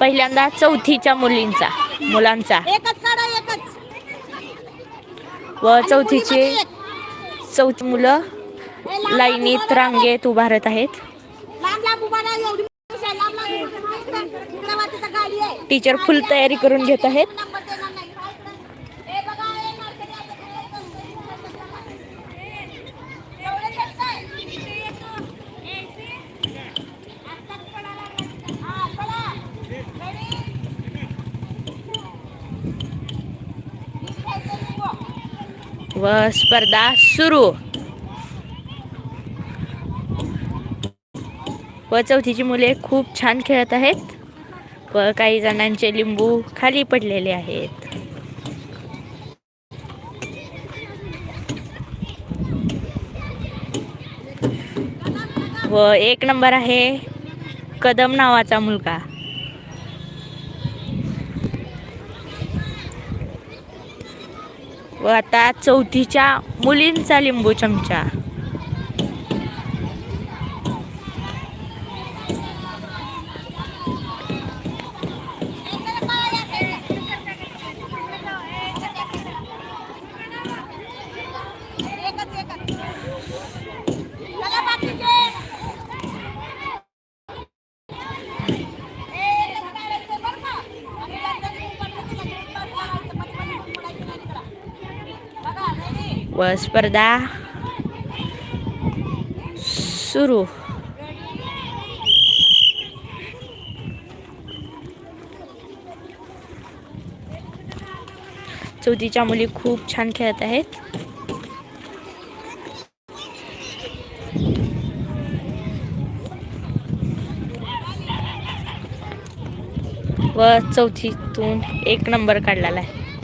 पहिल्यांदा चौथीच्या मुलींचा मुलांचा. व चौथीचे चौथी मुलं लाईनीत रांगेत उभारत आहेत. टीचर फुल तयारी करून घेत आहेत. व स्पर्धा सुरू. व चौथीची मुले खूप छान खेळत आहेत. व काही जणांचे लिंबू खाली पडलेले आहेत. व एक नंबर आहे कदम नावाचा मुलगा. व आता चौथीच्या मुलींचा लिंबू चमचा. व स्पर्धा सुरू. चौथीच्या मुली खूप छान खेळत आहेत. व चौथीतून एक नंबर काढलेला आहे.